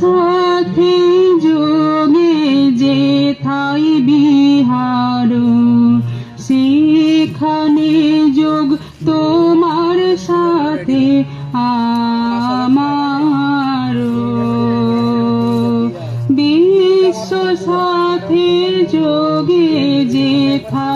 সাথে যোগে যে থাই বিহার, সেখানে যোগ তোমার সাথে আমার। বিশ্ব সাথে যোগে যে থাই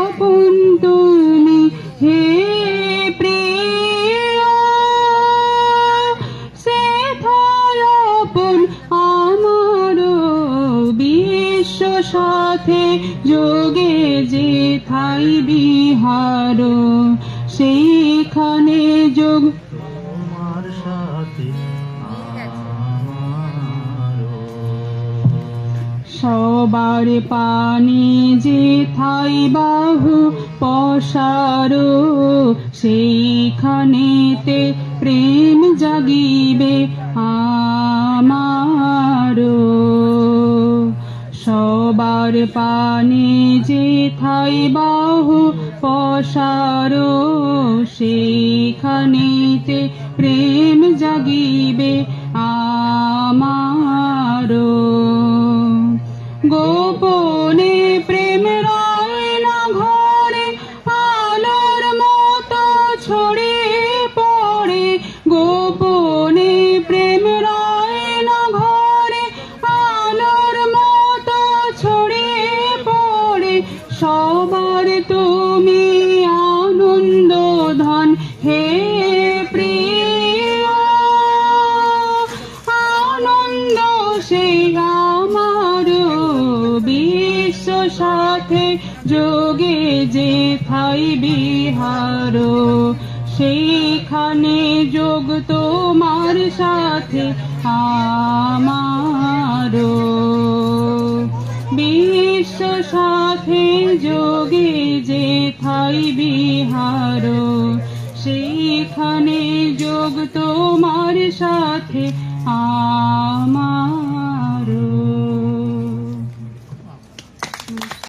আপন তুমি। হে প্রিয় সে আপন আমার বিশ্ব সাথে যোগে যে থাই বিহার সেইখানে যোগ তোমার সাথে সবার পানি যে থাই বাহু পসারো সেইখানেতে প্রেম জাগিবে আমারও। সবার পানি যে থাই বাহু পসারো সেইখানেতে প্রেম জাগিবে সবার তুমি আনন্দ ধন। হে প্রিয়, আনন্দ সে আমার বিশ্ব সাথে। যোগে যে থাই বিহার, সেইখানে যোগ তোমার সাথে আমার। বিশ্ব সাথে যোগে যে থাই বিহার সেখানে যোগ তোমার সাথে আ